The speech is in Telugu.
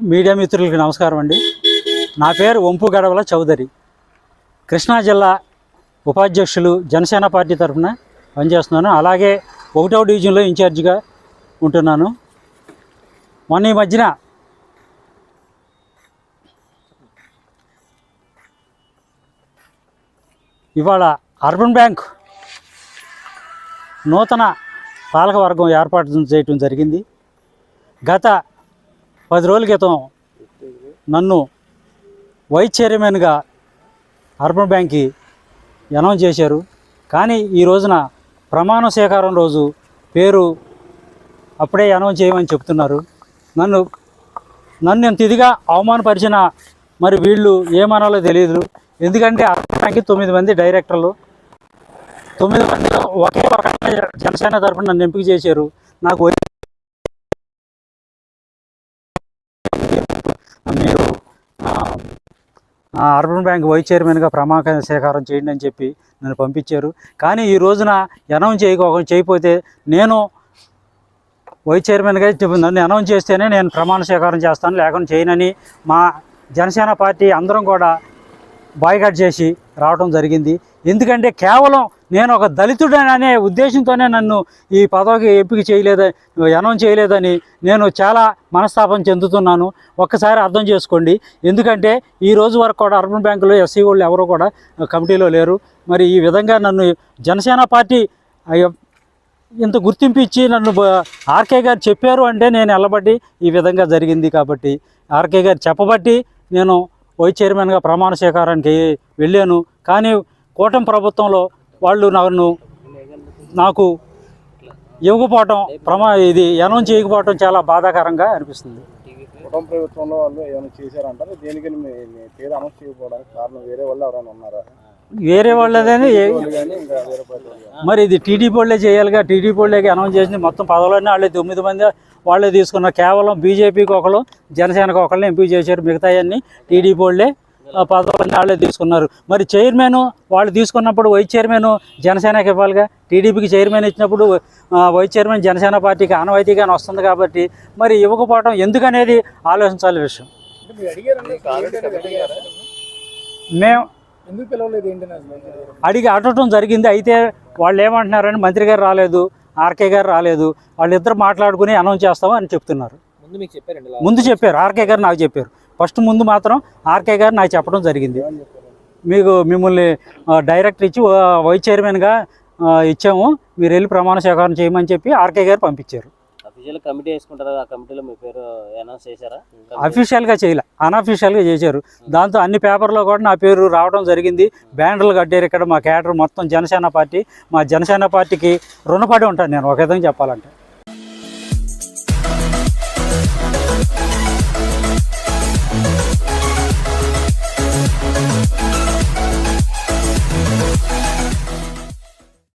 మీడియా మిత్రులకి నమస్కారం అండి. నా పేరు వంపు గడవల చౌదరి. కృష్ణా జిల్లా ఉపాధ్యక్షులు జనసేన పార్టీ తరఫున పనిచేస్తున్నాను. అలాగే ఒకటో డివిజన్లో ఇన్ఛార్జిగా ఉంటున్నాను. మొన్న ఈ మధ్యన ఇవాళ అర్బన్ బ్యాంక్ నూతన పాలకవర్గం ఏర్పాటు చేయటం జరిగింది. గత పది రోజుల క్రితం నన్ను వైస్ చైర్మన్గా అర్బన్ బ్యాంక్కి అనౌన్స్ చేశారు. కానీ ఈ రోజున ప్రమాణ స్వీకారం రోజు పేరు అప్పుడే అనౌన్స్ చేయమని చెప్తున్నారు. నన్ను నన్ను ఎంత ఇదిగా అవమానపరిచిన మరి వీళ్ళు ఏమనాలో తెలియదు ఎందుకంటే అర్బన్ బ్యాంక్కి తొమ్మిది మంది డైరెక్టర్లు తొమ్మిది మందిలో ఒకే ఒక జనసేన తరఫున నన్ను ఎంపిక చేశారు. నాకు వై- మీరు ఆ, ఆ అర్బన్ బ్యాంక్ వైస్ చైర్మన్గా ప్రమాణ స్వీకారం చేయండి అని చెప్పి నన్ను పంపించారు. కానీ ఈ రోజున అనౌన్స్ చేయక చేయకపోతే నేను వైస్ చైర్మన్గా నన్ను అనౌన్స్ చేస్తేనే నేను ప్రమాణ స్వీకారం చేస్తాను లేకుండా చేయనని మా జనసేన పార్టీ అందరం కూడా బాయ్కట్ చేసి రావడం జరిగింది. ఎందుకంటే కేవలం నేను ఒక దళితుడు అనే ఉద్దేశంతోనే నన్ను ఈ పదవికి ఎంపిక చేయలేదని అనౌన్స్ చేయలేదని నేను చాలా మనస్తాపం చెందుతున్నాను. ఒక్కసారి అర్థం చేసుకోండి. ఎందుకంటే ఈ రోజు వరకు కూడా అర్బన్ బ్యాంకులో ఎస్సీ వాళ్ళు ఎవరు కూడా కమిటీలో లేరు. మరి ఈ విధంగా నన్ను జనసేన పార్టీ ఇంత గుర్తింపు ఇచ్చి నన్ను ఆర్కే గారు చెప్పారు అంటే నేను వెళ్ళబట్టి ఈ విధంగా జరిగింది కాబట్టి ఆర్కే గారు చెప్పబట్టి నేను వైస్ చైర్మన్గా ప్రమాణ స్వీకారానికి వెళ్ళాను. కానీ కూటమి ప్రభుత్వంలో వాళ్ళు నన్ను నాకు ఇవ్వకపోవటం ప్రమా ఇది అనౌన్స్ చేయకపోవటం చాలా బాధాకరంగా అనిపిస్తుంది. కుటుంబ ప్రభుత్వంలో వాళ్ళు ఏమైనా చేశారంటారు? మీ పేరు అనౌన్స్ చేయకపోవడానికి కారణం వేరే వాళ్ళు ఎవరైనా ఉన్నారా? వేరే వాళ్ళదని. మరి ఇది టీడీపీ వాళ్ళే చేయాలిగా. టీడీపీ వాళ్ళకి అనౌన్స్ చేసింది మొత్తం పదవులన్నీ వాళ్ళే. తొమ్మిది మంది వాళ్ళే తీసుకున్నారు కేవలం బీజేపీకి ఒకళ్ళు జనసేనకి ఒకళ్ళని ఎంపీ చేశారు. మిగతా అన్ని టీడీపీ వాళ్ళే పదవులన్నీ వాళ్ళే తీసుకున్నారు. మరి చైర్మన్ వాళ్ళు తీసుకున్నప్పుడు వైస్ చైర్మన్ జనసేనకి ఇవ్వాలిగా? టీడీపీకి చైర్మన్ ఇచ్చినప్పుడు వైస్ చైర్మన్ జనసేన పార్టీకి ఆనవాయితీగానే వస్తుంది కాబట్టి మరి ఇవ్వకపోవడం ఎందుకనేది ఆలోచించాలి విషయం? మేము? అడిగి అడగటం జరిగింది. అయితే వాళ్ళు ఏమంటున్నారని మంత్రి గారు రాలేదు. ఆర్కే గారు రాలేదు. వాళ్ళిద్దరు మాట్లాడుకుని అనౌన్స్ చేస్తాము అని చెప్తున్నారు. ముందు చెప్పారు. ఆర్కే గారు నాకు చెప్పారు. ఫస్ట్ ముందు మాత్రం ఆర్కే గారు నాకు చెప్పడం జరిగింది. మీకు మిమ్మల్ని డైరెక్టర్ ఇచ్చి వైస్ చైర్మన్గా ఇచ్చాము. మీరు వెళ్ళి ప్రమాణ స్వీకారం చేయమని చెప్పి ఆర్కే గారు పంపించారు. అఫీషియల్ కమిటీ వేసుకుంటారు. ఆ కమిటీలో మీ పేరు అనౌన్స్ చేశారా? అఫీషియల్గా చేయలే. అన్అఫీషియల్గా చేశారు. దాంతో అన్ని పేపర్లో కూడా నా పేరు రావడం జరిగింది. బ్యానర్లు కట్టారు ఇక్కడ మా క్యాడర్ మొత్తం జనసేన పార్టీ. మా జనసేన పార్టీకి రుణపడి ఉంటాను నేను ఒక విధంగా చెప్పాలంటే.